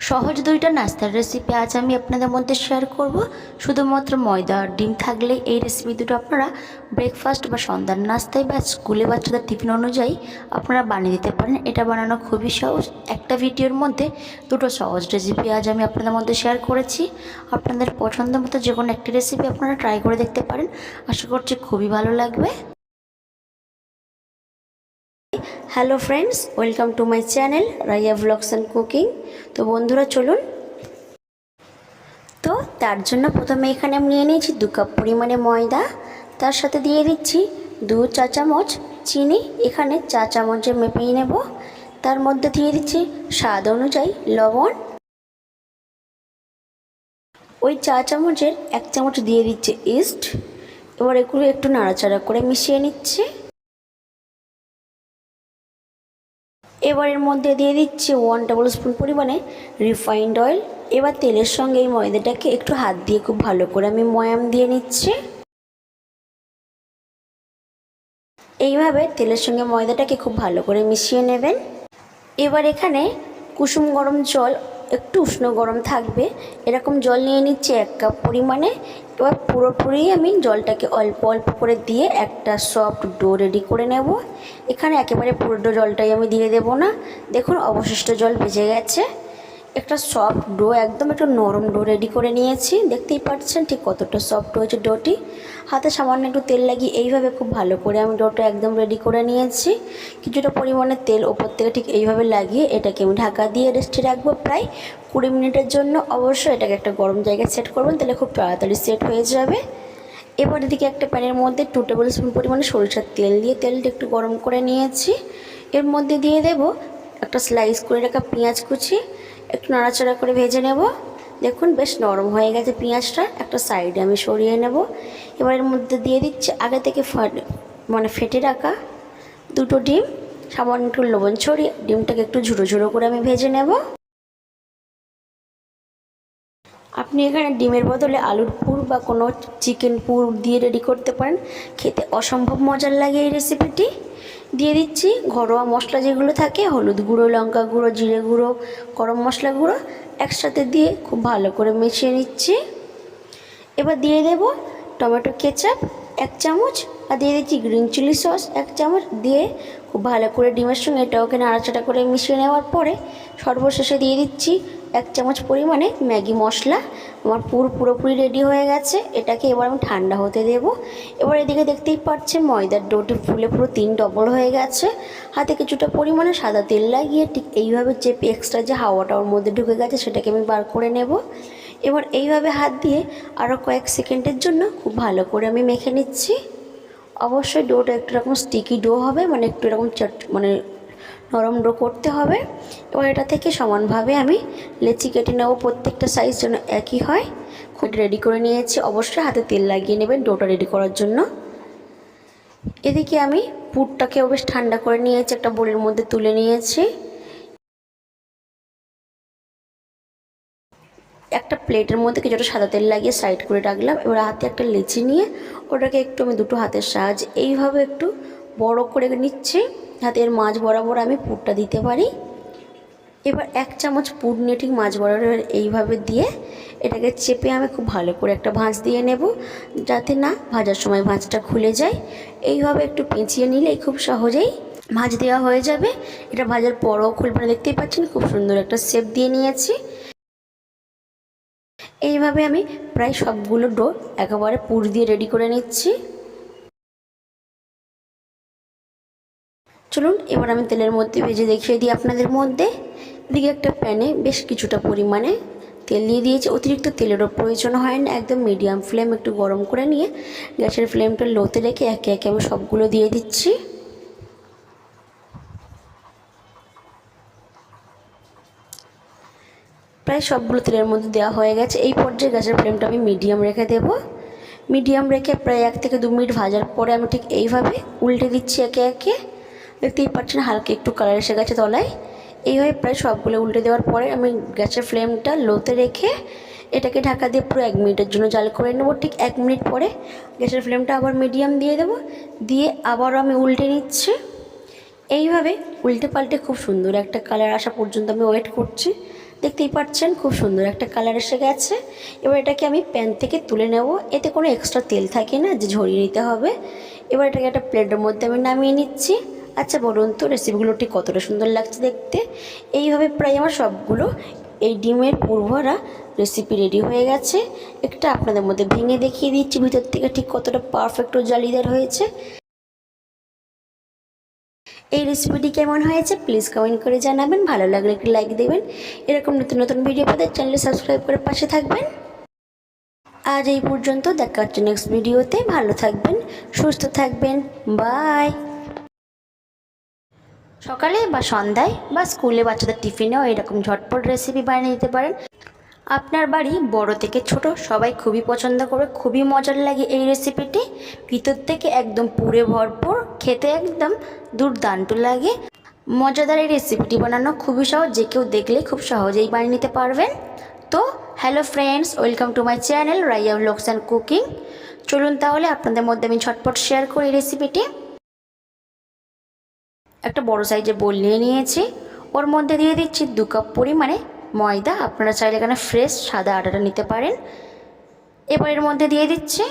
সহজ দুইটা নাস্তার রেসিপি আজ আমি আপনাদের মধ্যে শেয়ার করব। শুধুমাত্র ময়দা আর ডিম থাকলে এই রেসিপি দুটো আপনারা ব্রেকফাস্ট বা সন্ধ্যার নাস্তায় বা স্কুলে বাচ্চাদের টিফিন অনুযায়ী আপনারা বানিয়ে দিতে পারেন। এটা বানানো খুবই সহজ। একটা ভিডিওর মধ্যে দুটো সহজ রেসিপি আজ আমি আপনাদের মধ্যে শেয়ার করেছি। আপনাদের পছন্দ মতো যে কোনো একটি রেসিপি আপনারা ট্রাই করে দেখতে পারেন। আশা করছি খুবই ভালো লাগবে। Hello friends welcome to my channel Raiya blogs and cooking তো বন্ধুরা, চলুন। তো তার জন্য প্রথমে এখানে আমি নিয়ে নিয়েছি দু কাপ পরিমাণে ময়দা। তার সাথে দিয়ে দিচ্ছি দু চা চামচ চিনি। এখানে চা চামচে মেপিয়ে নেব। তার মধ্যে দিয়ে দিচ্ছি স্বাদ অনুযায়ী লবণ। ওই চা চামচের এক চামচ দিয়ে দিচ্ছে ইস্ট। এবার এগুলো একটু নাড়াচাড়া করে মিশিয়ে নিচ্ছে। এবার এর মধ্যে দিয়ে দিচ্ছি ওয়ান টেবিল স্পুন পরিমাণে রিফাইন্ড অয়েল এবার তেলের সঙ্গে এই ময়দাটাকে একটু হাত দিয়ে খুব ভালো করে আমি ময়াম দিয়ে নিচ্ছি। এইভাবে তেলের সঙ্গে ময়দাটাকে খুব ভালো করে মিশিয়ে নেবেন। এবার এখানে কুসুম গরম জল একটু উষ্ণ গরম থাকবে। এরকম জল নিয়ে নিচ্ছি এক কাপ পরিমাণে। এবার পুরোপুরি আমি জলটাকে অল্প অল্প করে দিয়ে একটা সফট ডো রেডি করে নেব। এখানে একেবারে পুরো ডো জলটাই আমি দিয়ে দেবো না। দেখুন, অবশিষ্ট জল বেজে গেছে। একটা সফট ডো একদম একটু নরম ডো রেডি করে নিয়েছি। দেখতেই পাচ্ছেন ঠিক কতটা সফট হয়েছে ডোটি হাতে সামান্য একটু তেল লাগিয়ে এইভাবে খুব ভালো করে আমি ডোটা একদম রেডি করে নিয়েছি। কিছুটা পরিমাণে তেল ওপর থেকে ঠিক এইভাবে লাগিয়ে এটাকে আমি ঢাকা দিয়ে রেস্টে রাখব প্রায় কুড়ি মিনিটের জন্য। অবশ্যই এটাকে একটা গরম জায়গায় সেট করবেন, তাহলে খুব তাড়াতাড়ি সেট হয়ে যাবে। এবার এদিকে একটা প্যানের মধ্যে টু টেবিল স্পুন পরিমাণে সরিষার তেল দিয়ে তেলটা একটু গরম করে নিয়েছি। এর মধ্যে দিয়ে দেব একটা স্লাইস করে রাখা পেঁয়াজ কুচি, একটু নাড়াচাড়া করে ভেজে নেব। দেখুন, বেশ নরম হয়ে গেছে পেঁয়াজটা। একটা সাইডে আমি সরিয়ে নেব। এবার এর মধ্যে দিয়ে দিচ্ছি আগে থেকে মানে ফেটে রাখা দুটো ডিম, সামান্য একটু লবণ ছড়িয়ে ডিমটাকে একটু ঝুড়ো ঝুড়ো করে আমি ভেজে নেব। আপনি এখানে ডিমের বদলে আলুর পুর বা কোনো চিকেন পুর দিয়ে রেডি করতে পারেন। খেতে অসম্ভব মজার লাগে এই রেসিপিটি। দিয়ে দিচ্ছি ঘরোয়া মশলা যেগুলো থাকে, হলুদ গুঁড়ো, লঙ্কা গুঁড়ো, জিরে গুঁড়ো, গরম মশলা গুঁড়ো একসাথে দিয়ে খুব ভালো করে মিশিয়ে নিচ্ছি। এবার দিয়ে দেব টমেটো কেচাপ এক চামচ আর দিয়ে দিচ্ছি গ্রিন চিলি সস এক চামচ দিয়ে খুব ভালো করে ডিমের সঙ্গে এটা এটাকে নাড়াচাড়া করে মিশিয়ে নেওয়ার পরে সর্বশেষে দিয়ে দিচ্ছি এক চামচ পরিমাণে ম্যাগি মশলা আমার পুর পুরোপুরি রেডি হয়ে গেছে। এটাকে এবার আমি ঠান্ডা হতে দেব। এবার এদিকে দেখতেই পাচ্ছেন, ময়দার ডোটি ফুলে পুরো তিন ডবল হয়ে গেছে। হাতে কিছুটা পরিমাণে সাদা তেল লাগিয়ে ঠিক এইভাবে যে এক্সট্রা যে হাওয়াটা ওর মধ্যে ঢুকে গেছে, সেটাকে আমি বার করে নেব। এবার এইভাবে হাত দিয়ে আরও কয়েক সেকেন্ডের জন্য খুব ভালো করে আমি মেখে নিচ্ছি। অবশ্যই ডোটা একটু রকম স্টিকি ডো হবে মানে একটু এরকম চট মানে নরম ডো করতে হবে। এবার এটা থেকে সমানভাবে আমি লেচি কেটে নেব। প্রত্যেকটা সাইজ যেন একই হয়। খুব রেডি করে নিয়েছি। অবশ্যই হাতে তেল লাগিয়ে নেবেন ডোটা রেডি করার জন্য। এদিকে আমি পুরটাকেও বেশ ঠান্ডা করে নিয়েছি, একটা বোলের মধ্যে তুলে নিয়েছি। একটা প্লেটের মধ্যে কিছুটা সাদা তেল লাগিয়ে সাইড করে রাখলাম। এবার হাতে একটা লেচি নিয়ে ওটাকে একটু আমি দুটো হাতের সাহায্যে এইভাবে একটু বড় করে নিচ্ছি। হাতের মাছ বরাবর আমি পুরটা দিতে পারি। এবার এক চামচ পুর নিয়ে ঠিক মাছ বরাবর এইভাবে দিয়ে এটাকে চেপে আমি খুব ভালো করে একটা ভাঁজ দিয়ে নেব, যাতে না ভাজার সময় ভাঁজটা খুলে যায়। এইভাবে একটু পেঁচিয়ে নিলেই খুব সহজেই ভাজ দেওয়া হয়ে যাবে। এটা ভাজার পরও খুলবে না, দেখতেই পাচ্ছেন খুব সুন্দর একটা শেপ দিয়ে নিয়েছি। এইভাবে আমি প্রায় সবগুলো ডো একেবারে পুর দিয়ে রেডি করে নিচ্ছি। চলুন, এবার আমি তেলের মধ্যে ভেজে দেখিয়ে দিই আপনাদের মধ্যে। এদিকে একটা প্যানে বেশ কিছুটা পরিমাণে তেল দিয়ে দিয়েছি। অতিরিক্ত তেলেরও প্রয়োজন হয় না, একদম মিডিয়াম ফ্লেম একটু গরম করে নিয়ে গ্যাসের ফ্লেমটা লোতে রেখে একে একে আমি সবগুলো দিয়ে দিচ্ছি। প্রায় সবগুলো তেলের মধ্যে দেওয়া হয়ে গেছে। এই পর্যায়ে গ্যাসের ফ্লেমটা আমি মিডিয়াম রেখে দেবো। মিডিয়াম রেখে প্রায় এক থেকে দু মিনিট ভাজার পরে আমি ঠিক এইভাবে উল্টে দিচ্ছি একে একে। দেখতেই পাচ্ছেন, হালকা একটু কালার এসে গেছে তলায়। এইভাবে প্রায় সবগুলো উল্টে দেওয়ার পরে আমি গ্যাসের ফ্লেমটা লোতে রেখে এটাকে ঢাকা দিয়ে পুরো এক মিনিটের জন্য জাল করে নেব। ঠিক এক মিনিট পরে গ্যাসের ফ্লেমটা আবার মিডিয়াম দিয়ে দেবো। দিয়ে আবারও আমি উল্টে নিচ্ছি। এইভাবে উল্টে পাল্টে খুব সুন্দর একটা কালার আসা পর্যন্ত আমি ওয়েট করছি। দেখতেই পাচ্ছেন, খুব সুন্দর একটা কালার এসে গেছে। এবার এটাকে আমি প্যান থেকে তুলে নেব। এতে কোনো এক্সট্রা তেল থাকে না, যে ঝরিয়ে নিতে হবে। এবার এটাকে একটা প্লেটের মধ্যে আমি নামিয়ে নিচ্ছি। আচ্ছা বলুন তো রেসিপিগুলো ঠিক কতটা সুন্দর লাগছে দেখতে? এইভাবে প্রায় আমার সবগুলো এই ডিমের পূর্বরা রেসিপি রেডি হয়ে গেছে। একটা আপনাদের মধ্যে ভেঙে দেখিয়ে দিচ্ছি, ভিতর থেকে ঠিক কতটা পারফেক্ট ও জালিদার হয়েছে। এই রেসিপিটি কেমন হয়েছে প্লিজ কমেন্ট করে জানাবেন, ভালো লাগলে একটি লাইক দেবেন। এরকম নতুন নতুন ভিডিও পেতে চ্যানেলে সাবস্ক্রাইব করে পাশে থাকবেন। আজ এই পর্যন্ত দেখা হচ্ছে নেক্সট ভিডিওতে ভালো থাকবেন, সুস্থ থাকবেন বাই সকালে বা সন্ধ্যায় বা স্কুলে বাচ্চাদের টিফিনেও এরকম ঝটপট রেসিপি বানিয়ে দিতে পারেন। আপনার বাড়ি বড় থেকে ছোট সবাই খুবই পছন্দ করে, খুবই মজার লাগে এই রেসিপিটি ভিতর থেকে একদম পুরে ভরপুর, খেতে একদম দুর্দান্ত লাগে। মজাদার এই রেসিপিটি বানানো খুবই সহজ, যে কেউ দেখলে খুব সহজেই বানিয়ে নিতে পারবেন। তো hello friends welcome to my channel Raiya blogs and cooking চলুন তাহলে আপনাদের মধ্যে আমি ঝটপট শেয়ার করি রেসিপিটি একটা বড় সাইজের বোল নিয়ে নিয়েছি। ওর মধ্যে দিয়ে দিচ্ছি দু কাপ পরিমাণে ময়দা। আপনারা চাইলে এখানে ফ্রেশ সাদা আটাটা নিতে পারেন। এবার এর মধ্যে দিয়ে দিচ্ছি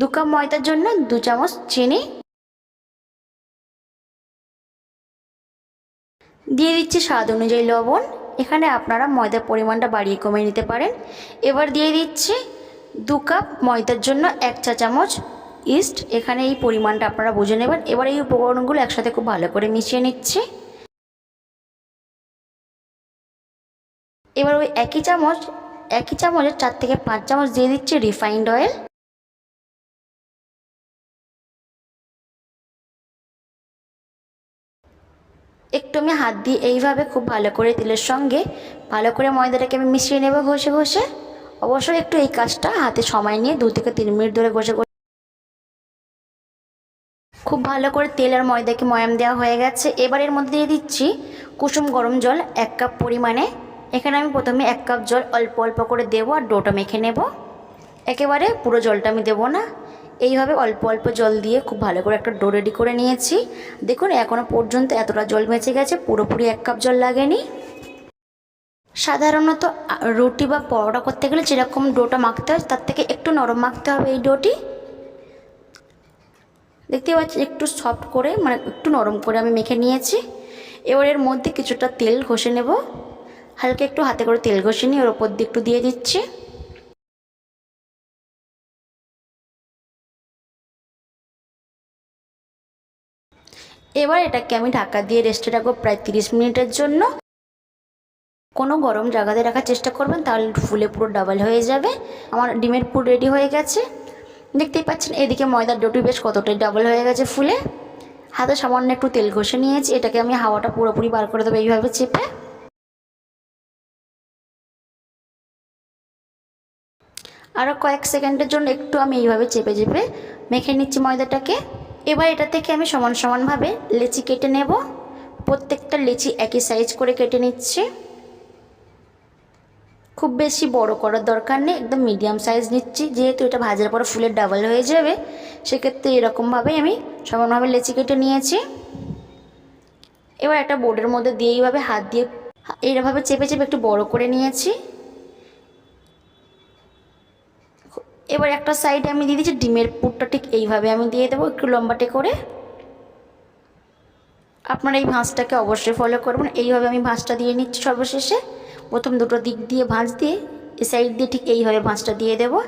দু কাপ ময়দার জন্য দু চামচ চিনি। দিয়ে দিচ্ছি স্বাদ অনুযায়ী লবণ। এখানে আপনারা ময়দার পরিমাণটা বাড়িয়ে কমিয়ে নিতে পারেন। এবার দিয়ে দিচ্ছি দু কাপ ময়দার জন্য এক চা চামচ ইস্ট এখানে এই পরিমাণটা আপনারা বুঝে নেবেন। এবার এই উপকরণগুলো একসাথে খুব ভালো করে মিশিয়ে নিচ্ছি। এবার ওই একই চামচ, একই চামচের চার থেকে পাঁচ চামচ দিয়ে দিচ্ছি রিফাইন্ড অয়েল একটু আমি হাত দিয়ে এইভাবে খুব ভালো করে তেলের সঙ্গে, ভালো করে ময়দাটাকে আমি মিশিয়ে নেব ঘষে ঘষে। অবশ্যই একটু এই কাজটা হাতে সময় নিয়ে দু থেকে তিন মিনিট ধরে ঘষে খুব ভালো করে তেল আর ময়দাকে ময়াম দেওয়া হয়ে গেছে। এবার এর মধ্যে দিয়ে দিচ্ছি কুসুম গরম জল এক কাপ পরিমাণে। এখানে আমি প্রথমে এক কাপ জল অল্প অল্প করে দেবো আর ডোটা মেখে নেব। একেবারে পুরো জলটা আমি দেবো না। এইভাবে অল্প অল্প জল দিয়ে খুব ভালো করে একটা ডো রেডি করে নিয়েছি। দেখুন এখনও পর্যন্ত এতটা জল বেঁচে গেছে, পুরোপুরি এক কাপ জল লাগেনি। সাধারণত রুটি বা পরোটা করতে গেলে যেরকম ডোটা মাখতে হয়, তার থেকে একটু নরম মাখতে হবে এই ডোটি। দেখতে পাচ্ছি একটু সফট করে মানে একটু নরম করে আমি মেখে নিয়েছি। এবার এর মধ্যে কিছুটা তেল ঘষে নেব। হালকা একটু হাতে করে তেল ঘষে নিয়ে ওর ওপর দিয়ে একটু দিয়ে দিচ্ছি। এবার এটাকে আমি ঢাকা দিয়ে রেস্টে রাখব প্রায় তিরিশ মিনিটের জন্য। কোনো গরম জায়গাতে রাখার চেষ্টা করবেন, তাহলে ফুলে পুরো ডাবল হয়ে যাবে। আমার ডিমের পুর রেডি হয়ে গেছে। দেখতেই পাচ্ছেন, এদিকে ময়দার ডোটি বেশ কতটাই ডাবল হয়ে গেছে ফুলে। হাতে সামান্য একটু তেল ঘষে নিয়েছি, এটাকে আমি হাওয়াটা পুরোপুরি বার করে দেবো এইভাবে চেপে। আরও কয়েক সেকেন্ডের জন্য একটু আমি এইভাবে চেপে চেপে মেখে নিচ্ছি ময়দাটাকে। এবার এটা থেকে আমি সমান সমানভাবে লেচি কেটে নেব। প্রত্যেকটা লেচি একই সাইজ করে কেটে নিচ্ছি। খুব বেশি বড় করার দরকার নেই, একদম মিডিয়াম সাইজ নিচ্ছি। যেহেতু এটা ভাজার পরে ফুলের ডাবল হয়ে যাবে, সেক্ষেত্রে এরকমভাবেই আমি সমানভাবে লেচি কেটে নিয়েছি। এবার একটা বোর্ডের মধ্যে দিয়ে এইভাবে হাত দিয়ে এইভাবে চেপে চেপে একটু বড় করে নিয়েছি। এবার একটা সাইডে আমি দিয়ে দিচ্ছি ডিমের পুরটা, ঠিক এইভাবে আমি দিয়ে দেবো একটু লম্বাটে করে। আপনারা এই ভাঁজটাকে অবশ্যই ফলো করবেন। এইভাবে আমি ভাঁজটা দিয়ে নিচ্ছি সর্বশেষে। প্রথম দুটো দিক দিয়ে ভাঁজ দিয়ে, এ সাইড দিয়ে ঠিক এইভাবে ভাঁজটা দিয়ে দেবো।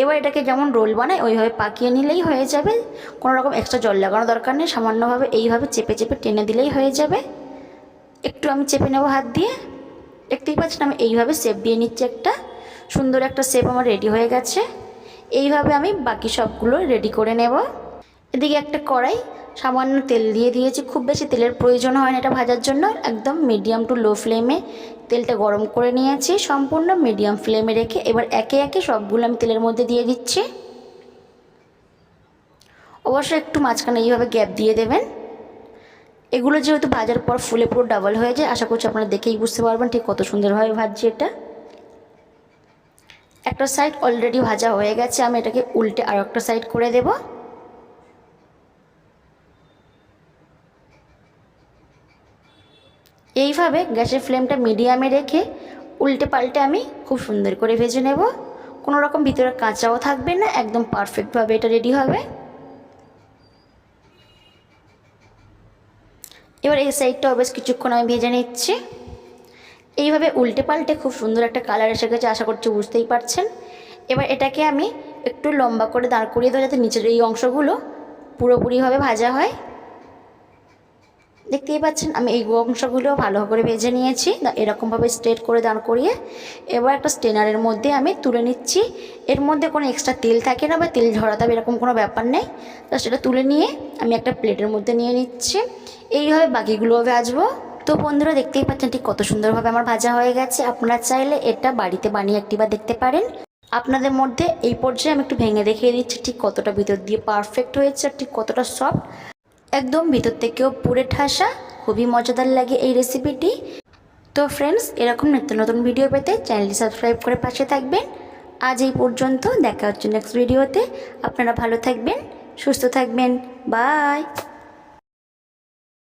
এবার এটাকে যেমন রোল বানায় ওইভাবে পাকিয়ে নিলেই হয়ে যাবে। কোনো রকম এক্সট্রা জল লাগানো দরকার নেই, সামান্যভাবে এইভাবে চেপে চেপে টেনে দিলেই হয়ে যাবে। একটু আমি চেপে নেব হাত দিয়ে। দেখতেই পাচ্ছেন আমি এইভাবে শেপ দিয়ে নিচ্ছি একটা। সুন্দর একটা শেপ আমার রেডি হয়ে গেছে। এইভাবে আমি বাকি সবগুলো রেডি করে নেব। এদিকে একটা কড়াই, সামান্য তেল দিয়ে দিয়েছি। খুব বেশি তেলের প্রয়োজন হয় না এটা ভাজার জন্য, একদম মিডিয়াম টু লো ফ্লেমে তেলটা গরম করে নিয়েছি, সম্পূর্ণ মিডিয়াম ফ্লেমে রেখে এবার একে একে সবগুলো আমি তেলের মধ্যে দিয়ে দিচ্ছি। অবশ্যই একটু মাঝখানে এইভাবে গ্যাপ দিয়ে দেবেন। এগুলো যেহেতু ভাজার পর ফুলে পুরো ডাবল হয়ে যায়, আশা করছি আপনারা দেখেই বুঝতে পারবেন ঠিক কত সুন্দরভাবে ভাজছি এটা। একটা সাইড অলরেডি ভাজা হয়ে গেছে, আমি এটাকে উল্টে আর একটা সাইড করে দেব। এইভাবে গ্যাসের ফ্লেমটা মিডিয়ামে রেখে উল্টে পাল্টে আমি খুব সুন্দর করে ভেজে নেব। কোনো রকম ভিতরে কাঁচাও থাকবে না, একদম পারফেক্টভাবে এটা রেডি হবে। এবার এই সাইডটাও বেশ কিছুক্ষণ আমি ভেজে নিচ্ছি। এইভাবে উল্টে পাল্টে খুব সুন্দর একটা কালার এসে গেছে, আশা করছি বুঝতেই পারছেন। এবার এটাকে আমি একটু লম্বা করে দাঁড় করিয়ে দেবো যাতে নিচের এই অংশগুলো পুরোপুরিভাবে ভাজা হয়। দেখতেই পাচ্ছেন, আমি এই অংশগুলো ভালো করে ভেজে নিয়েছি। এরকমভাবে স্ট্রেট করে দাঁড় করিয়ে এবার একটা স্টেনারের মধ্যে আমি তুলে নিচ্ছি। এর মধ্যে কোনো এক্সট্রা তেল থাকে না বা তেল ঝরাতে হবে এরকম কোনো ব্যাপার নেই। তো সেটা তুলে নিয়ে আমি একটা প্লেটের মধ্যে নিয়ে নিচ্ছি। এইভাবে বাকিগুলোও ভাজবো। তো বন্ধুরা, দেখতেই পাচ্ছেন ঠিক কত সুন্দরভাবে আমার ভাজা হয়ে গেছে। আপনারা চাইলে এটা বাড়িতে বানিয়ে একটিবার দেখতে পারেন। আপনাদের মধ্যে এই পর্যায়ে আমি একটু ভেঙে দেখিয়ে দিচ্ছি ঠিক কতটা ভিতর দিয়ে পারফেক্ট হয়েছে আর ঠিক কতটা সফট একদম ভিতর থেকেও পুরে ঠাসা, খুবই মজাদার লাগে এই রেসিপিটি তো ফ্রেন্ডস এরকম নিত্য নতুন ভিডিও পেতে চ্যানেলটি সাবস্ক্রাইব করে পাশে থাকবেন। আজ এই পর্যন্ত, দেখা হচ্ছে নেক্সট ভিডিওতে আপনারা ভালো থাকবেন, সুস্থ থাকবেন। বাই